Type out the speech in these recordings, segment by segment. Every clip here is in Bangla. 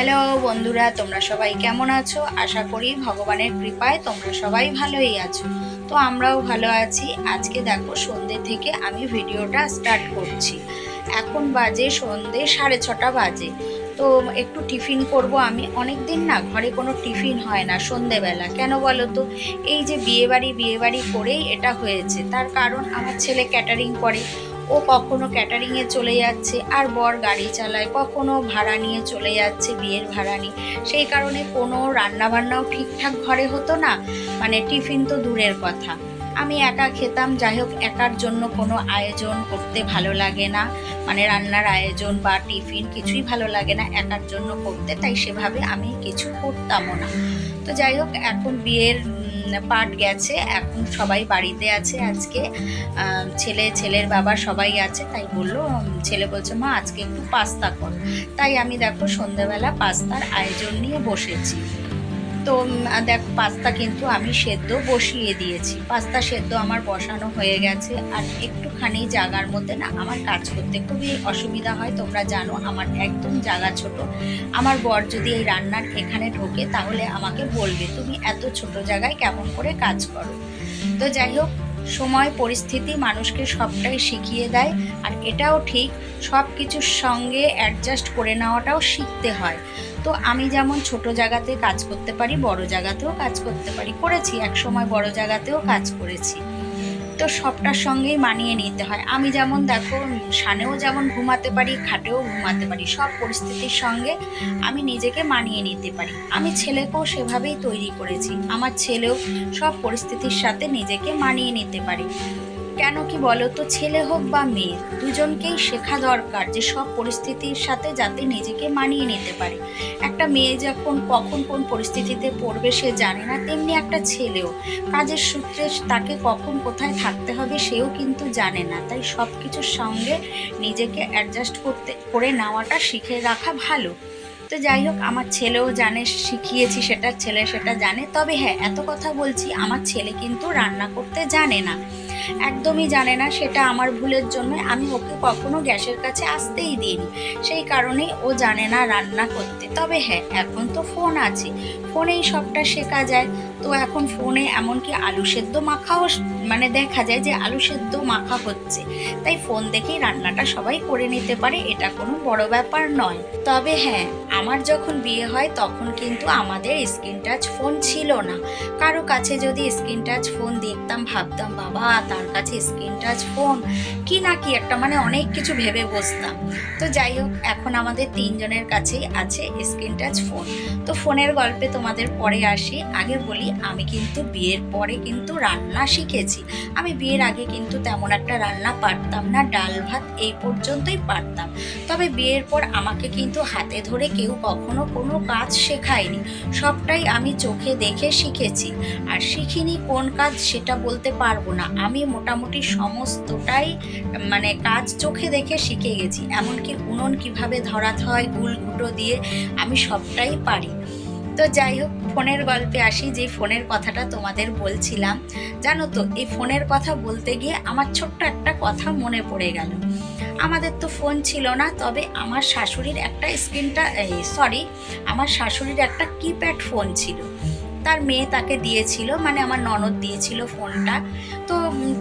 হ্যালো বন্ধুরা, তোমরা সবাই কেমন আছো? আশা করি ভগবানের কৃপায় তোমরা সবাই ভালোই আছো। তো আমরাও ভালো আছি। আজকে দেখো সন্ধ্যে থেকে আমি ভিডিওটা স্টার্ট করছি। এখন বাজে সন্ধ্যে সাড়ে ছটা বাজে। তো একটু টিফিন করব আমি। অনেক দিন না ঘরে কোনো টিফিন হয় না সন্ধেবেলা। কেন বলো তো? এই যে বিয়েবাড়ি বিয়েবাড়ি করেই এটা হয়েছে। তার কারণ আমার ছেলে ক্যাটারিং করে। ও কখনো ক্যাটারিংয়ে চলে যাচ্ছে, আর বর গাড়ি চালায়, কখনো ভাড়া নিয়ে চলে যাচ্ছে বিয়ের ভাড়া নিয়ে। সেই কারণে কোনো রান্নাবান্নাও ঠিকঠাক ঘরে হতো না মানে টিফিন তো দূরের কথা। আমি একা খেতাম, যাই হোক, একার জন্য কোনো আয়োজন করতে ভালো লাগে না। মানে রান্নার আয়োজন বা টিফিন কিছুই ভালো লাগে না একার জন্য করতে, তাই সেভাবে আমি কিছু করতামও না। তো যাই হোক, এখন বিয়ের পার্ট গেছে, এখন সবাই বাড়িতে আছে আজকে। ছেলে, ছেলের বাবা সবাই আছে, তাই বলল ছেলে বলছে, মা, আজকে একটু পাস্তা কর। তাই আমি দেখো সন্ধ্যাবেলা পাস্তার আয়োজন নিয়ে বসেছি। তো দেখো, পাস্তা কিন্তু আমি সেদ্ধ বসিয়ে দিয়েছি। পাস্তা সেদ্ধ আমার বসানো হয়ে গেছে। আর একটুখানি জাগার মধ্যে না আমার কাজ করতে খুবই অসুবিধা হয়। তোমরা জানো আমার একদম জাগা ছোট। আমার বর যদি এই রান্নার এখানে ঢোকে তাহলে আমাকে বলবে, তুমি এত ছোট জায়গায় কেমন করে কাজ করো? তো যাই হোক, সময়, পরিস্থিতি মানুষকে সবটাই শিখিয়ে দেয়। আর এটাও ঠিক সব কিছুর সঙ্গে অ্যাডজাস্ট করে নেওয়াটাও শিখতে হয়। তো আমি যেমন ছোট জায়গাতে কাজ করতে পারি, বড় জায়গাতেও কাজ করতে পারি। করেছি এক সময় বড় জায়গাতেও কাজ করেছি। তো সবটার সঙ্গেই মানিয়ে নিতে হয়। আমি যেমন দেখো, সানেও যেমন ঘুমাতে পারি, খাটেও ঘুমাতে পারি, সব পরিস্থিতির সঙ্গে আমি নিজেকে মানিয়ে নিতে পারি। আমি ছেলেকেও সেভাবেই তৈরি করেছি। আমার ছেলেও সব পরিস্থিতির সাথে নিজেকে মানিয়ে নিতে পারে। কেন কি বলো তো, ছেলে হোক বা মেয়ে, দুজনকেই শেখা দরকার যে সব পরিস্থিতির সাথে যাতে নিজেকে মানিয়ে নিতে পারে। একটা মেয়ে যখন কখন কোন পরিস্থিতিতে পড়বে সে জানে না, তেমনি একটা ছেলেও। কাজের সূত্রে তাকে কখন কোথায় থাকতে হবে সেও কিন্তু জানে না। তাই সব কিছুর সঙ্গে নিজেকে অ্যাডজাস্ট করতে, করে নেওয়াটা শিখে রাখা ভালো। তো যাই হোক, আমার ছেলেও জানে, শিখিয়েছি সেটা, ছেলে সেটা জানে। তবে হ্যাঁ এত কথা বলছি, আমার ছেলে কিন্তু রান্না করতে জানে না। একদমই জানে না সেটা আমার ভুলের জন্য আমি ওকে কখনো গ্যাসের কাছে আসতেই দিইনি। সেই কারণেই ও জানে না রান্না করতে। তবে হ্যাঁ এখন তো ফোন আছে। ফোনেই সবটা শেখা যায়। তো এখন ফোনে এমনকি আলু সেদ্ধ মাখাও মানে দেখা যায় যে আলু সেদ্ধ মাখা হচ্ছে। তাই ফোন দেখেই রান্নাটা সবাই করে নিতে পারে, এটা কোনো বড় ব্যাপার নয়। তবে হ্যাঁ আমার যখন বিয়ে হয় তখন কিন্তু আমাদের স্ক্রিন টাচ ফোন ছিল না। কারও কাছে যদি স্ক্রিন টাচ ফোন দেখতাম, ভাবতাম, বাবা, তার কাছে স্ক্রিন টাচ ফোন কি না কি একটা মানে অনেক কিছু ভেবে বসতাম। তো যাই হোক, এখন আমাদের তিনজনের কাছেই আছে স্ক্রিন টাচ ফোন তো ফোনের গল্পে তোমাদের পরে আসি। আগে বলি আমি কিন্তু বিয়ের পরে কিন্তু রান্না শিখেছি। আমি বিয়ের আগে কিন্তু তেমন একটা রান্না পারতাম না, ডাল ভাত এই পর্যন্তই পারতাম। তবে বিয়ের পর আমাকে কিন্তু হাতে ধরে কেউ কখনো কোনো কাজ শেখায়নি। সবটাই আমি চোখে দেখে শিখেছি। আর শিখিনি কোন কাজ সেটা বলতে পারব না। আমি মোটামুটি সমস্তটাই মানে কাজ চোখে দেখে শিখে গেছি। এমনকি উনুন কীভাবে ধরাতে হয় গুল ঘুটো দিয়ে আমি সবটাই পারি। তো যাই হোক, ফোনের গল্পে আসি, যে ফোনের কথাটা তোমাদের বলছিলাম। জানো তো, এই ফোনের কথা বলতে গিয়ে আমার ছোট্ট একটা কথা মনে পড়ে গেল। আমাদের তো ফোন ছিল না, তবে আমার শাশুড়ির একটা স্ক্রিনটা সরি আমার শাশুড়ির একটা কিপ্যাড ফোন ছিল। তার মেয়ে তাকে দিয়েছিল মানে আমার ননদ দিয়েছিল ফোনটা। তো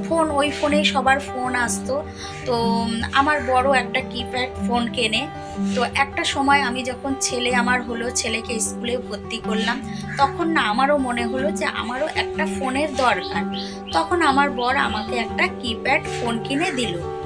ফোন, ওই ফোনেই সবার ফোন আসতো। তো আমার বড় একটা কিপ্যাড ফোন কেনে। তো একটা সময় আমি যখন ছেলে আমার হলো, ছেলেকে স্কুলে ভর্তি করলাম, তখন না আমারও মনে হলো যে আমারও একটা ফোনের দরকার। তখন আমার বর আমাকে একটা কিপ্যাড ফোন কিনে দিল।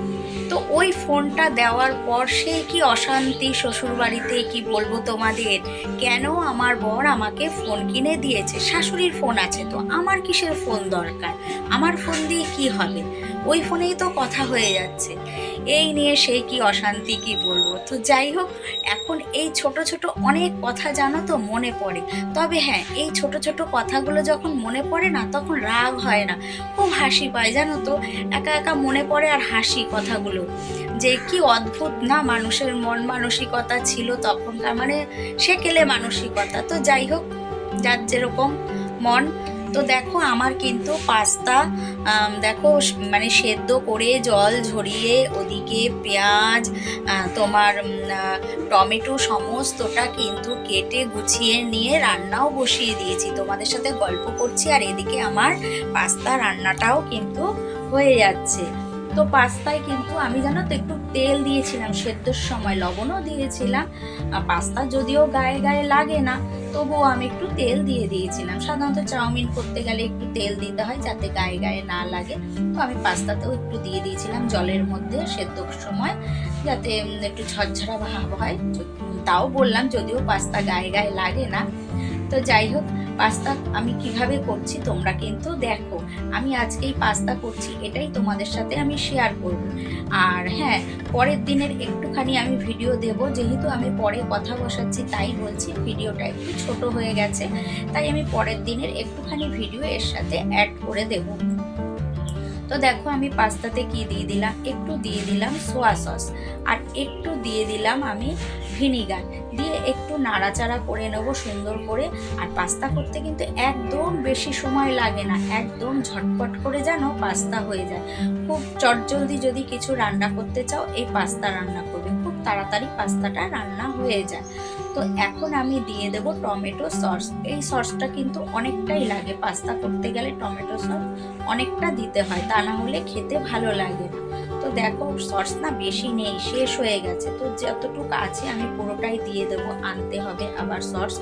তো ওই ফোনটা দেওয়ার পর সে কি অশান্তি শ্বশুরবাড়িতে কি বলব তোমাদের? কেন আমার বর আমাকে ফোন কিনে দিয়েছে? শাশুড়ির ফোন আছে তো, আমার কিসের ফোন দরকার? আমার ফোন দিয়ে কি হবে? ওই ফোনেই তো কথা হয়ে যাচ্ছে। এই নিয়ে সেই কি অশান্তি কি বলব? তো যাই হোক, এখন এই ছোট ছোট অনেক কথা জানো তো মনে পড়ে। তবে হ্যাঁ এই ছোট ছোট কথাগুলো যখন মনে পড়ে না, তখন রাগ হয় না। খুব হাসি পায়, জানো তো? একা একা মনে পড়ে আর হাসি কথাগুলো। যে কি অদ্ভুত না মানুষের মন মানসিকতা ছিল তখনকার মানে সেকেলে মানসিকতা। তো যাই হোক, যার যেরকম মন তো দেখো, আমার কিন্তু পাস্তা দেখো মানে সেদ্ধ করে জল ঝরিয়ে ওদিকে পেঁয়াজ তোমার টমেটো সমস্তটা কিন্তু কেটে গুছিয়ে নিয়ে রান্নাও বসিয়ে দিয়েছি। তোমাদের সাথে গল্প করছি আর এদিকে আমার পাস্তা রান্নাটাও কিন্তু হয়ে যাচ্ছে। তো পাস্তায় কিন্তু আমি জানো তো একটু তেল দিয়েছিলাম, সেদ্ধর সময় লবণও দিয়েছিলাম। পাস্তা যদিও গায়ে গায়ে লাগে না তবুও আমি একটু তেল দিয়ে দিয়েছিলাম। সাধারণত চাউমিন করতে গেলে একটু তেল দিতে হয় যাতে গায়ে গায়ে না লাগে। তো আমি পাস্তাতেও একটু দিয়ে দিয়েছিলাম জলের মধ্যে সেদ্ধ সময় যাতে একটু ঝরঝরা ভাব হয়। তাও বললাম যদিও পাস্তা গায়ে গায়ে লাগে না তো যাই হোক, পাস্তা আমি কীভাবে করছি তোমরা কিন্তু দেখো। আমি আজকে এই পাস্তা করছি, এটাই তোমাদের সাথে আমি শেয়ার করব। আর হ্যাঁ পরের দিনের একটুখানি আমি ভিডিও দেব, যেহেতু আমি পরে কথা বসাচ্ছি, তাই বলছি ভিডিওটা একটু ছোট হয়ে গেছে, তাই আমি পরের দিনের একটুখানি ভিডিও এর সাথে অ্যাড করে দেব। তো দেখো, আমি পাস্তাতে কি দিয়ে দিলাম? একটু দিয়ে দিলাম সোয়া সস আর একটু দিয়ে দিলাম আমি ভিনিগার দিয়ে একটু নাড়াচাড়া করে নেব, সুন্দর করে। আর পাস্তা করতে কিন্তু একদম বেশি সময় লাগে না। একদম ঝটপট করে যেন পাস্তা হয়ে যায়। খুব চটজলদি যদি কিছু রান্না করতে চাও, এই পাস্তা রান্না করবে। খুব তাড়াতাড়ি পাস্তাটা রান্না হয়ে যায়। তো এখন আমি দিয়ে দেব টমেটো সস। এই সসটা কিন্তু অনেকটাই লাগে। পাস্তা করতে গেলে টমেটো সস অনেকটা দিতে হয়। তা না হলে খেতে ভালো লাগে না। দেখো সস না বেশি নেই, শেষ হয়ে গেছে। তো যতটুকু আছে আমি পুরোটাই দিয়ে দেবো, আনতে হবে আবার সস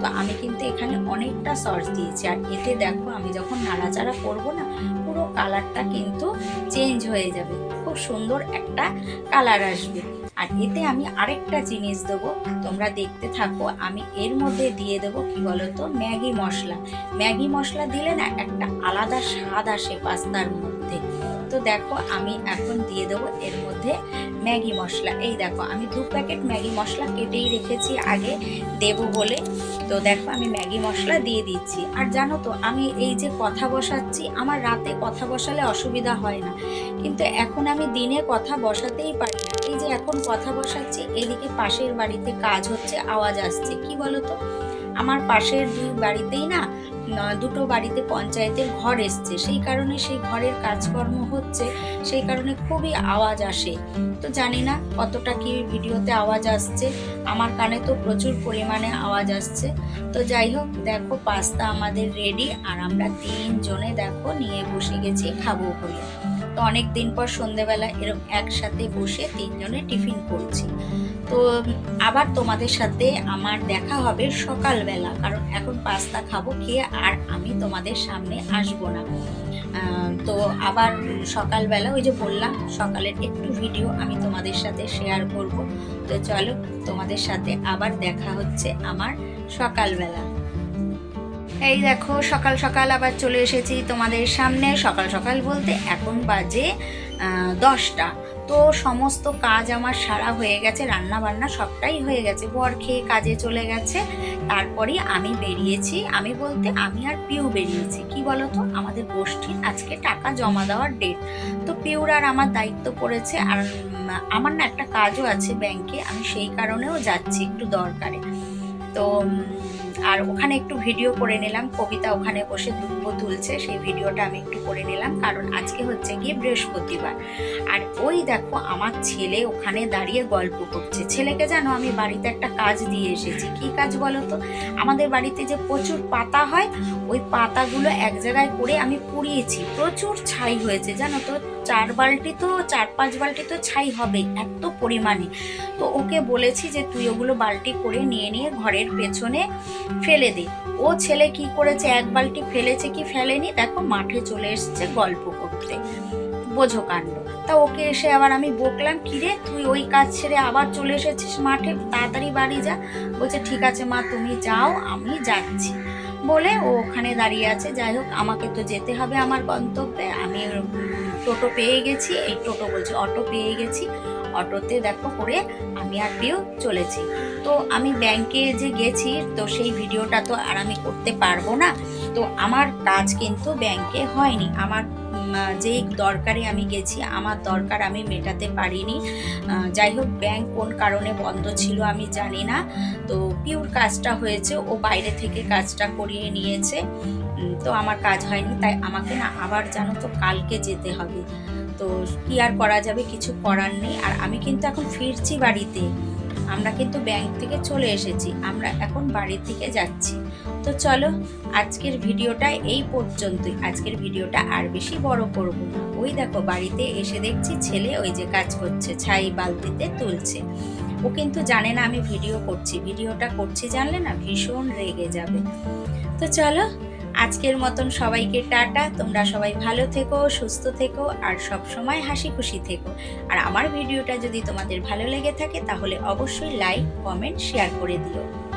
তো আমি কিন্তু এখানে অনেকটা সস দিয়েছি। আর এতে দেখো, আমি যখন নাড়াচাড়া করব না, পুরো কালারটা কিন্তু চেঞ্জ হয়ে যাবে। খুব সুন্দর একটা কালার আসবে। আর এতে আমি আরেকটা জিনিস দেবো, তোমরা দেখতে থাকো, আমি এর মধ্যে দিয়ে দেবো কি বলতো? ম্যাগি মশলা। ম্যাগি মশলা দিলে না একটা আলাদা স্বাদ আসে পাস্তার মধ্যে। তো দেখো আমি এখন দিয়ে দেবো এর মধ্যে ম্যাগি মশলা। এই দেখো, আমি দু প্যাকেট ম্যাগি মশলা কেটেই রেখেছি আগে দেবো বলে। তো দেখো, আমি ম্যাগি মশলা দিয়ে দিচ্ছি। আর জানো তো, আমি এই যে কথা বসাচ্ছি, আমার রাতে কথা বসালে অসুবিধা হয় না। কিন্তু এখন আমি দিনে কথা বসাতেই পারি না। এই যে এখন কথা বসাচ্ছি, এদিকে পাশের বাড়িতে কাজ হচ্ছে, আওয়াজ আসছে। কি বলো তো? আমার পাশের দুই বাড়িতেই না দুটো বাড়িতে পঞ্চায়েতের ঘর এসছে। সেই কারণে সেই ঘরের কাজকর্ম হচ্ছে, সেই কারণে খুবই আওয়াজ আসে। তো জানি না কতটা কি ভিডিওতে আওয়াজ আসছে, আমার কানে তো প্রচুর পরিমাণে আওয়াজ আসছে। তো যাই হোক, দেখো পাস্তা আমাদের রেডি আর আমরা তিনজনে দেখো নিয়ে বসে গেছি খাব বলে। তো অনেক দিন পর সন্ধেবেলা এরকম একসাথে বসে তিনজনে টিফিন করছি। তো, আবার তোমাদের সাথে আমার দেখা হবে সকালবেলা, কারণ এখন পাস্তা খাব খেয়ে আর আমি তোমাদের সামনে আসব না। তো আবার সকালবেলা ওই যে বললাম, সকালের একটু ভিডিও আমি তোমাদের সাথে শেয়ার করব। তো চলো তোমাদের সাথে আবার দেখা হচ্ছে আমার সকালবেলা। এই দেখো, সকাল সকাল আবার চলে এসেছি তোমাদের সামনে। সকাল সকাল বলতে এখন বাজে দশটা। তো সমস্ত কাজ আমার সারা হয়ে গেছে রান্না বান্না সবটাই হয়ে গেছে। বর খেয়ে কাজে চলে গেছে তারপরেই আমি বেরিয়েছি। আমি বলতে আমি আর পিউ বেরিয়েছি। কি বলতো? আমাদের গোষ্ঠীর আজকে টাকা জমা দেওয়ার ডেট তো পিউর আর আমার দায়িত্ব পড়েছে, আর আমার না একটা কাজও আছে ব্যাংকে আমি সেই কারণেও যাচ্ছি একটু দরকারে। তো আর ওখানে একটু ভিডিও করে নিলাম। কবিতা ওখানে বসে দুব্ব তুলছে, সেই ভিডিওটা আমি একটু করে নিলাম। কারণ আজকে হচ্ছে গিয়ে বৃহস্পতিবার। আর ওই দেখো, আমার ছেলে ওখানে দাঁড়িয়ে গল্প করছে। ছেলেকে জানো, আমি বাড়িতে একটা কাজ দিয়ে এসেছি। কি কাজ বলো তো? আমাদের বাড়িতে যে প্রচুর পাতা হয়, ওই পাতাগুলো এক জায়গায় করে আমি পুড়িয়েছি। প্রচুর ছাই হয়েছে, জানো তো? চার বালটি তো, চার পাঁচ বালটি তো ছাই হবে, এত পরিমাণে। তো ওকে বলেছি যে, তুই ওগুলো বালটি করে নিয়ে নিয়ে ঘরের পেছনে ফেলে দে। ও ছেলে কি করেছে? এক বালটি ফেলেছে কি ফেলেনি? দেখো, মাঠে চলে এসছে গল্প করতে। বোঝো কাণ্ড। তা ওকে এসে আবার আমি বকলাম, কিরে, তুই ওই কাজ ছেড়ে আবার চলে এসেছিস মাঠে? তাড়াতাড়ি বাড়ি যা। বলছে, ঠিক আছে মা, তুমি যাও, আমি যাচ্ছি। বলে ও ওখানে দাঁড়িয়ে আছে। যাই হোক, আমাকে তো যেতে হবে আমার গন্তব্যে। আমি টোটো পেয়ে গেছি। এই টোটো বলছি, অটো পেয়ে গেছি। অটোতে দেখো করে আমি আর পেয়েও চলেছি। তো আমি ব্যাংকে যে গেছি, তো সেই ভিডিওটা তো আর আমি করতে পারব না। তো আমার কাজ কিন্তু ব্যাংকে হয়নি। আমার যেই দরকারে আমি গেছি, আমার দরকার আমি মেটাতে পারিনি। যাই হোক, ব্যাংক কোন কারণে বন্ধ ছিল আমি জানি না। তো পিওর কাজটা হয়েছে, ও বাইরে থেকে কাজটা করিয়ে নিয়েছে। তো আমার কাজ হয়নি, তাই আমাকে না আবার জানো তো কালকে যেতে হবে। তো কি আর করা যাবে, কিছু করার নেই। আর আমি কিন্তু এখন ফিরছি বাড়িতে। আমরা কিন্তু ব্যাংক থেকে চলে এসেছি, আমরা এখন বাড়ির দিকে যাচ্ছি। তো চলো, আজকের ভিডিওটা এই পর্যন্তই। আজকের ভিডিওটা আর বেশি বড় করব ওই দেখো, বাড়িতে এসে দেখছি ছেলে ওই যে কাজ করছে, ছাই বালতিতে তুলছে। ও কিন্তু জানে না আমি ভিডিও করছি। ভিডিওটা করছি, জানলে না ভীষণ রেগে যাবে। তো চলো আজকের মতন সবাইকে টাটা। তোমরা সবাই ভালো থেকো, সুস্থ থেকো, আর সব সময় হাসি খুশি থেকো। আর আমার ভিডিওটা যদি তোমাদের ভালো লেগে থাকে, তাহলে অবশ্যই লাইক কমেন্ট শেয়ার করে দিও।